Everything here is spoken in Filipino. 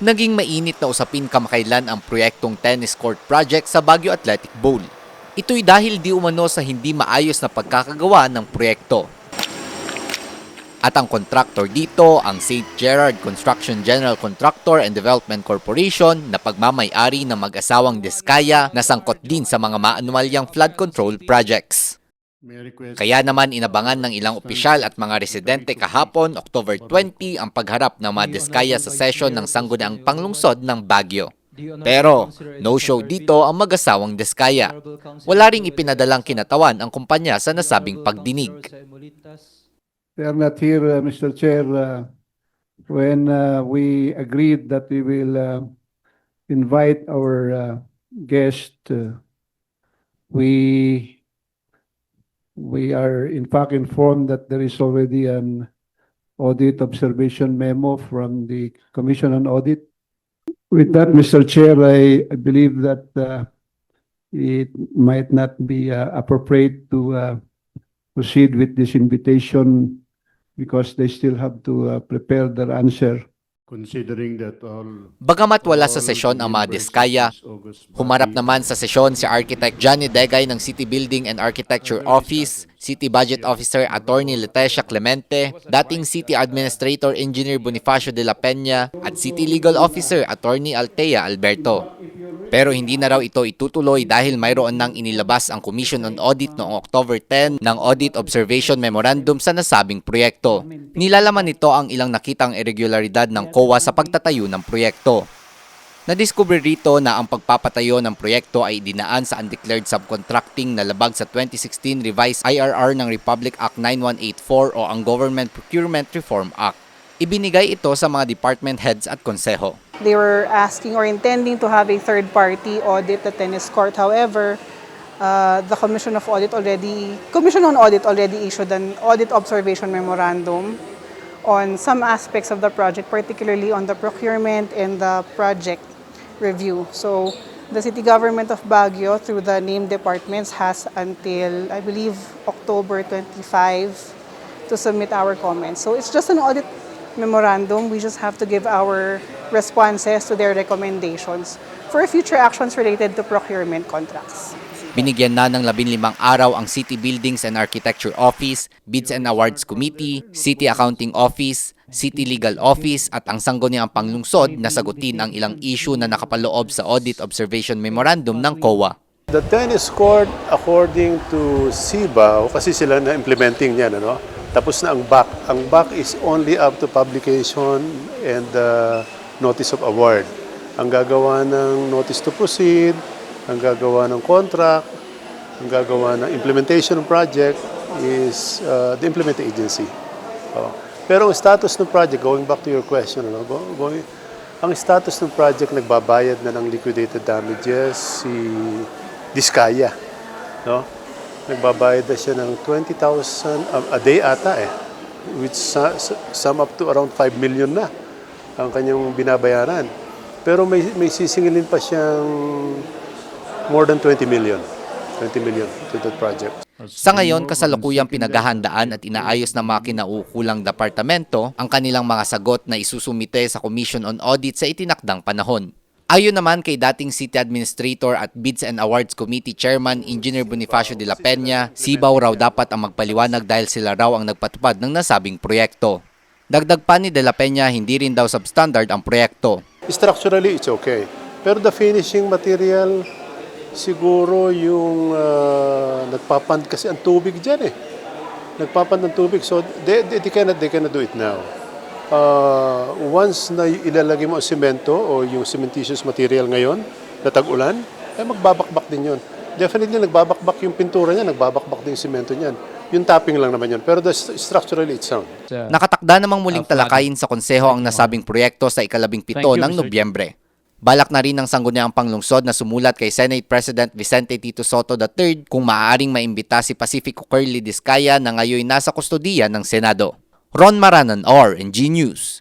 Naging mainit na usapin kamakailan ang proyektong tennis court project sa Baguio Athletic Bowl. Ito'y dahil di umano sa hindi maayos na pagkakagawa ng proyekto. At ang kontraktor dito, ang St. Gerard Construction General Contractor and Development Corporation na pagmamayari ng mag-asawang Diskaya na sangkot din sa mga maanumalyang flood control projects. Kaya naman inabangan ng ilang opisyal at mga residente kahapon, October 20, ang pagharap ng mga Diskaya sa session ng Sangguniang Panglungsod ng Baguio. Pero, no-show dito ang mag-asawang Diskaya. Wala ring ipinadalang kinatawan ang kumpanya sa nasabing pagdinig. They are not here, uh, Mr. Chair, uh, when uh, we agreed that we will uh, invite our uh, guest. uh, We, we are in fact informed that there is already an audit observation memo from the Commission on Audit. With that, Mr. Chair, I I believe that uh, it might not be uh, appropriate to uh, proceed with this invitation because they still have to uh, prepare their answer. Considering that all... Bagamat wala sa sesyon ang mga Diskaya, Humarap naman sa sesyon si Architect Johnny Degay ng City Building and Architecture Office, City Budget Officer Attorney Letecia Clemente, dating City Administrator Engineer Bonifacio de la Peña, at City Legal Officer Attorney Altea Alberto. Pero hindi na raw ito itutuloy dahil mayroon nang inilabas ang Commission on Audit noong October 10 ng Audit Observation Memorandum sa nasabing proyekto. Nilalaman nito ang ilang nakitang irregularidad ng COA sa pagtatayo ng proyekto. Nadiskubre rito na ang pagpapatayo ng proyekto ay dinaan sa undeclared subcontracting na labag sa 2016 revised IRR ng Republic Act 9184 o ang Government Procurement Reform Act. Ibinigay ito sa mga department heads at konseho. They were asking or intending to have a third-party audit the tennis court. However, uh, the Commission of Audit already, Commission on Audit already issued an audit observation memorandum on some aspects of the project, particularly on the procurement and the project review. So the city government of Baguio, through the named departments, has until, I believe, October 25 to submit our comments. So it's just an audit memorandum. We just have to give our responses to their recommendations for future actions related to procurement contracts. Binigyan na ng 15 araw ang City Buildings and Architecture Office, Bids and Awards Committee, City Accounting Office, City Legal Office at ang sangguniang panglungsod na sagutin ang ilang issue na nakapaloob sa Audit Observation Memorandum ng COA. The tennis court, according to CIBAO, kasi sila na implementing niyan, ano? Tapos na ang back. Ang back is only up to publication and uh, notice of award. Ang gagawa ng notice to proceed, ang gagawa ng contract, ang gagawa ng implementation ng project is uh, the implementing agency. Oh. Pero ang status ng project, going back to your question, ano, go- going, ang status ng project nagbabayad na ng liquidated damages si Diskaya. No? Nagbabayad na siya ng 20,000 a, a day ata eh. Which sum up to around 5 million na ang kanyang binabayaran. Pero may, may sisingilin pa siyang more than 20 million. 20 million to that project. Sa ngayon, kasalukuyang pinaghahandaan at inaayos ng mga kinaukulang departamento ang kanilang mga sagot na isusumite sa Commission on Audit sa itinakdang panahon. Ayon naman kay dating City Administrator at Bids and Awards Committee Chairman Engineer Bonifacio de la Peña, Sibaw raw dapat ang magpaliwanag dahil sila raw ang nagpatupad ng nasabing proyekto. Dagdag pa ni de la Peña, hindi rin daw substandard ang proyekto. Structurally, it's okay. Pero the finishing material, siguro yung uh, nagpapand kasi ang tubig dyan eh. Nagpapand ng tubig. So, they, they, they, cannot, they cannot do it now. Uh, once na ilalagay mo ang semento o yung cementitious material ngayon na tag-ulan, eh magbabakbak din yun. Definitely nagbabakbak yung pintura niya, nagbabakbak din yung semento niyan. Yung topping lang naman yun. Pero the, structurally, it's sound. Nakatakda namang muling talakayin sa konseho ang nasabing proyekto sa ikalabing pito ng. Nobyembre. Balak na rin ng sangguniang panglungsod na sumulat kay Senate President Vicente Tito Soto III kung maaaring maimbita si Pacifico Curly Discaya na ngayon nasa kustodiya ng Senado. Ron Maranan, R, NG News.